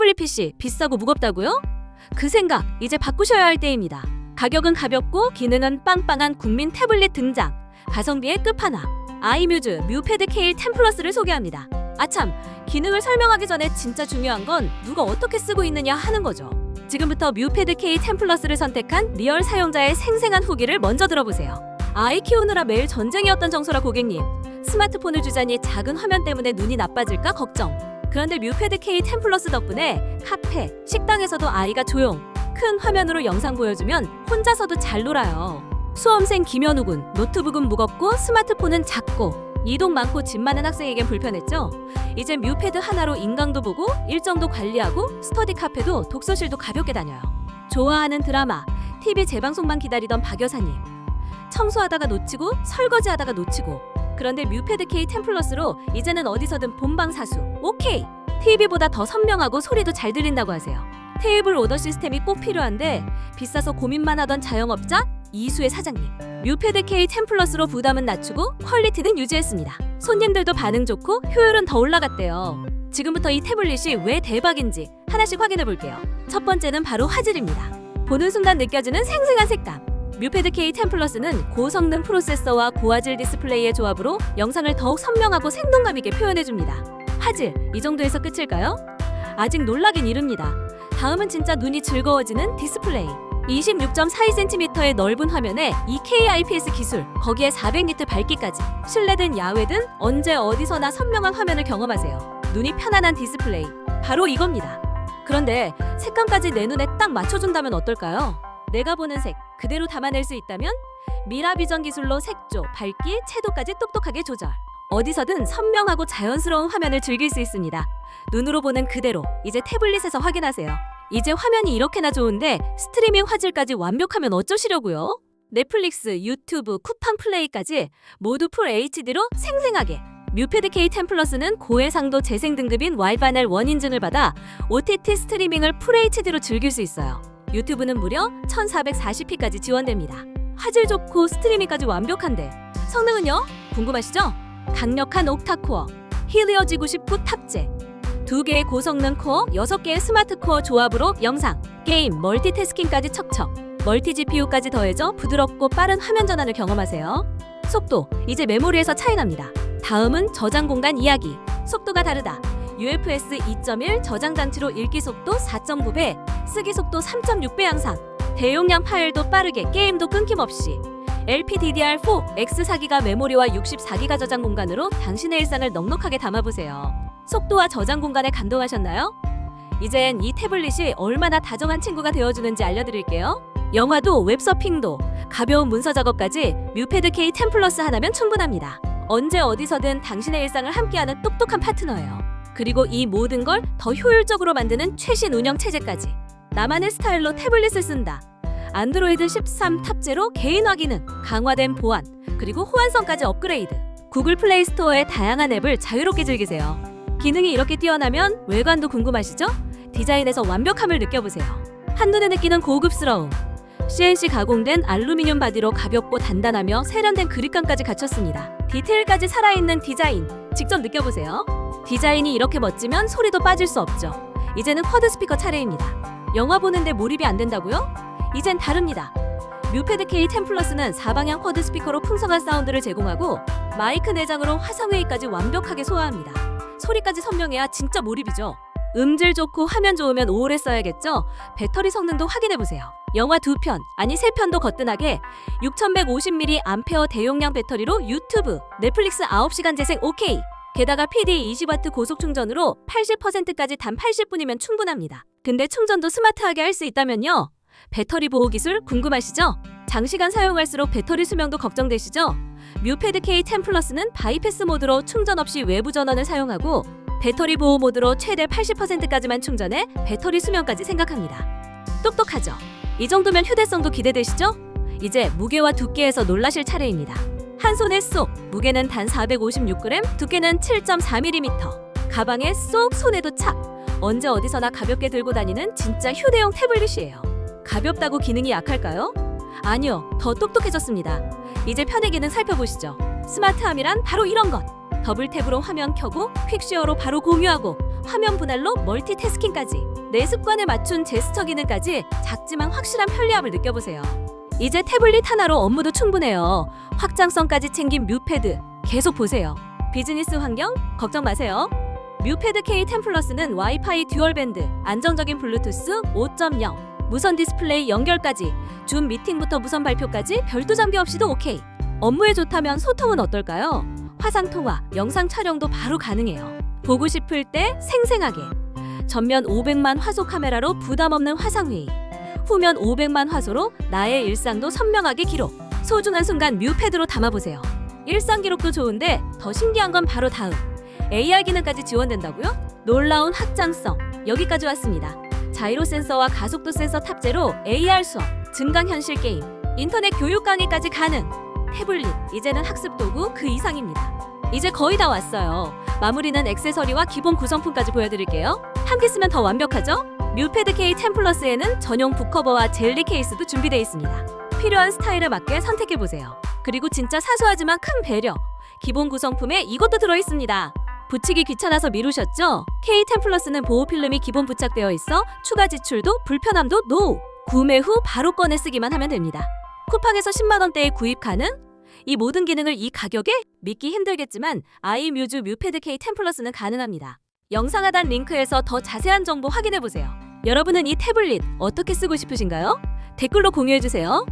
태블릿 PC 비싸고 무겁다고요? 그 생각 이제 바꾸셔야 할 때입니다. 가격은 가볍고 기능은 빵빵한 국민 태블릿 등장. 가성비의 끝판왕. 아이뮤즈 뮤패드 K10 플러스를 소개합니다. 아참, 기능을 설명하기 전에 진짜 중요한 건 누가 어떻게 쓰고 있느냐 하는 거죠. 지금부터 뮤패드 K10 플러스를 선택한 리얼 사용자의 생생한 후기를 먼저 들어보세요. 아이 키우느라 매일 전쟁이었던 정소라 고객님. 스마트폰을 주자니 작은 화면 때문에 눈이 나빠질까 걱정. 그런데 뮤패드 K10 플러스 덕분에 카페, 식당에서도 아이가 조용, 큰 화면으로 영상 보여주면 혼자서도 잘 놀아요. 수험생 김현우 군, 노트북은 무겁고 스마트폰은 작고 이동 많고 집 많은 학생에겐 불편했죠. 이제 뮤패드 하나로 인강도 보고 일정도 관리하고 스터디 카페도 독서실도 가볍게 다녀요. 좋아하는 드라마, TV 재방송만 기다리던 박 여사님. 청소하다가 놓치고 설거지하다가 놓치고 그런데 뮤패드 K10 플러스로 이제는 어디서든 본방 사수. 오케이. TV보다 더 선명하고 소리도 잘 들린다고 하세요. 테이블 오더 시스템이 꼭 필요한데 비싸서 고민만 하던 자영업자 이수의 사장님. 뮤패드 K10 플러스로 부담은 낮추고 퀄리티는 유지했습니다. 손님들도 반응 좋고 효율은 더 올라갔대요. 지금부터 이 태블릿이 왜 대박인지 하나씩 확인해 볼게요. 첫 번째는 바로 화질입니다. 보는 순간 느껴지는 생생한 색감 뮤패드 K10 플러스는 고성능 프로세서와 고화질 디스플레이의 조합으로 영상을 더욱 선명하고 생동감 있게 표현해줍니다. 화질, 이 정도에서 끝일까요? 아직 놀라긴 이릅니다. 다음은 진짜 눈이 즐거워지는 디스플레이. 26.42cm의 넓은 화면에 2K IPS 기술, 거기에 400니트 밝기까지. 실내든 야외든 언제 어디서나 선명한 화면을 경험하세요. 눈이 편안한 디스플레이. 바로 이겁니다. 그런데 색감까지 내 눈에 딱 맞춰준다면 어떨까요? 내가 보는 색 그대로 담아낼 수 있다면 미라비전 기술로 색조, 밝기, 채도까지 똑똑하게 조절. 어디서든 선명하고 자연스러운 화면을 즐길 수 있습니다. 눈으로 보는 그대로 이제 태블릿에서 확인하세요. 이제 화면이 이렇게나 좋은데 스트리밍 화질까지 완벽하면 어쩌시려고요? 넷플릭스, 유튜브, 쿠팡 플레이까지 모두 풀 HD로 생생하게 뮤패드 K10 플러스는 고해상도 재생 등급인 와이바넬 원 인증을 받아 OTT 스트리밍을 풀 HD로 즐길 수 있어요. 유튜브는 무려 1440p까지 지원됩니다. 화질 좋고 스트리밍까지 완벽한데 성능은요? 궁금하시죠? 강력한 옥타코어, 힐리어 G99 탑재, 두 개의 고성능 코어, 여섯 개의 스마트 코어 조합으로 영상, 게임, 멀티태스킹까지 척척, 멀티 GPU까지 더해져 부드럽고 빠른 화면 전환을 경험하세요. 속도, 이제 메모리에서 차이 납니다. 다음은 저장 공간 이야기. 속도가 다르다. UFS 2.1 저장 장치로 읽기 속도 4.9배, 쓰기 속도 3.6배 향상. 대용량 파일도 빠르게 게임도 끊김없이. LPDDR4 X4기가 메모리와 64기가 저장 공간으로 당신의 일상을 넉넉하게 담아보세요. 속도와 저장 공간에 감동하셨나요? 이젠 이 태블릿이 얼마나 다정한 친구가 되어주는지 알려드릴게요. 영화도 웹서핑도 가벼운 문서 작업까지 뮤패드 K10 플러스 하나면 충분합니다. 언제 어디서든 당신의 일상을 함께하는 똑똑한 파트너예요. 그리고 이 모든 걸 더 효율적으로 만드는 최신 운영 체제까지. 나만의 스타일로 태블릿을 쓴다. 안드로이드 13 탑재로 개인화 기능, 강화된 보안, 그리고 호환성까지 업그레이드. 구글 플레이 스토어의 다양한 앱을 자유롭게 즐기세요. 기능이 이렇게 뛰어나면 외관도 궁금하시죠? 디자인에서 완벽함을 느껴보세요. 한눈에 느끼는 고급스러움. CNC 가공된 알루미늄 바디로 가볍고 단단하며 세련된 그립감까지 갖췄습니다. 디테일까지 살아있는 디자인. 직접 느껴보세요. 디자인이 이렇게 멋지면 소리도 빠질 수 없죠. 이제는 쿼드 스피커 차례입니다. 영화 보는데 몰입이 안 된다고요? 이젠 다릅니다. 뮤패드 K10 플러스는 4방향 쿼드 스피커로 풍성한 사운드를 제공하고 마이크 내장으로 화상 회의까지 완벽하게 소화합니다. 소리까지 선명해야 진짜 몰입이죠. 음질 좋고 화면 좋으면 오래 써야겠죠? 배터리 성능도 확인해 보세요. 영화 두 편, 아니 세 편도 거뜬하게 6150mAh 암페어 대용량 배터리로 유튜브, 넷플릭스 9시간 재생 OK! 게다가 PD 20W 고속 충전으로 80%까지 단 80분이면 충분합니다. 근데 충전도 스마트하게 할 수 있다면요? 배터리 보호 기술 궁금하시죠? 장시간 사용할수록 배터리 수명도 걱정되시죠? 뮤패드 K10 플러스는 바이패스 모드로 충전 없이 외부 전원을 사용하고 배터리 보호 모드로 최대 80%까지만 충전해 배터리 수명까지 생각합니다. 똑똑하죠? 이 정도면 휴대성도 기대되시죠? 이제 무게와 두께에서 놀라실 차례입니다. 한 손에 쏙! 무게는 단 456g, 두께는 7.4mm. 가방에 쏙 손에도 착! 언제 어디서나 가볍게 들고 다니는 진짜 휴대용 태블릿이에요. 가볍다고 기능이 약할까요? 아니요, 더 똑똑해졌습니다. 이제 편의 기능 살펴보시죠. 스마트함이란 바로 이런 것. 더블 탭으로 화면 켜고 퀵쉐어로 바로 공유하고 화면 분할로 멀티태스킹까지 내 습관에 맞춘 제스처 기능까지 작지만 확실한 편리함을 느껴보세요. 이제 태블릿 하나로 업무도 충분해요. 확장성까지 챙긴 뮤패드 계속 보세요. 비즈니스 환경 걱정 마세요. 뮤패드 K10 플러스는 와이파이 듀얼 밴드, 안정적인 블루투스 5.0, 무선 디스플레이 연결까지, 줌 미팅부터 무선 발표까지 별도 장비 없이도 오케이. 업무에 좋다면 소통은 어떨까요? 화상 통화, 영상 촬영도 바로 가능해요. 보고 싶을 때 생생하게. 전면 500만 화소 카메라로 부담 없는 화상 회의. 후면 500만 화소로 나의 일상도 선명하게 기록. 소중한 순간 뮤패드로 담아보세요. 일상 기록도 좋은데 더 신기한 건 바로 다음. AR 기능까지 지원된다고요? 놀라운 확장성. 여기까지 왔습니다. 자이로 센서와 가속도 센서 탑재로 AR 수업, 증강 현실 게임, 인터넷 교육 강의까지 가능. 태블릿 이제는 학습 도구 그 이상입니다. 이제 거의 다 왔어요. 마무리는 액세서리와 기본 구성품까지 보여드릴게요. 함께 쓰면 더 완벽하죠? 뮤패드 K10 플러스에는 전용 북커버와 젤리 케이스도 준비되어 있습니다. 필요한 스타일에 맞게 선택해 보세요. 그리고 진짜 사소하지만 큰 배려. 기본 구성품에 이것도 들어 있습니다. 붙이기 귀찮아서 미루셨죠? K10 플러스는 보호 필름이 기본 부착되어 있어 추가 지출도 불편함도 노. 구매 후 바로 꺼내 쓰기만 하면 됩니다. 쿠팡에서 10만 원대에 구입 가능? 이 모든 기능을 이 가격에 믿기 힘들겠지만 아이뮤즈 뮤패드 K10 플러스는 가능합니다. 영상 하단 링크에서 더 자세한 정보 확인해 보세요. 여러분은 이 태블릿 어떻게 쓰고 싶으신가요? 댓글로 공유해 주세요.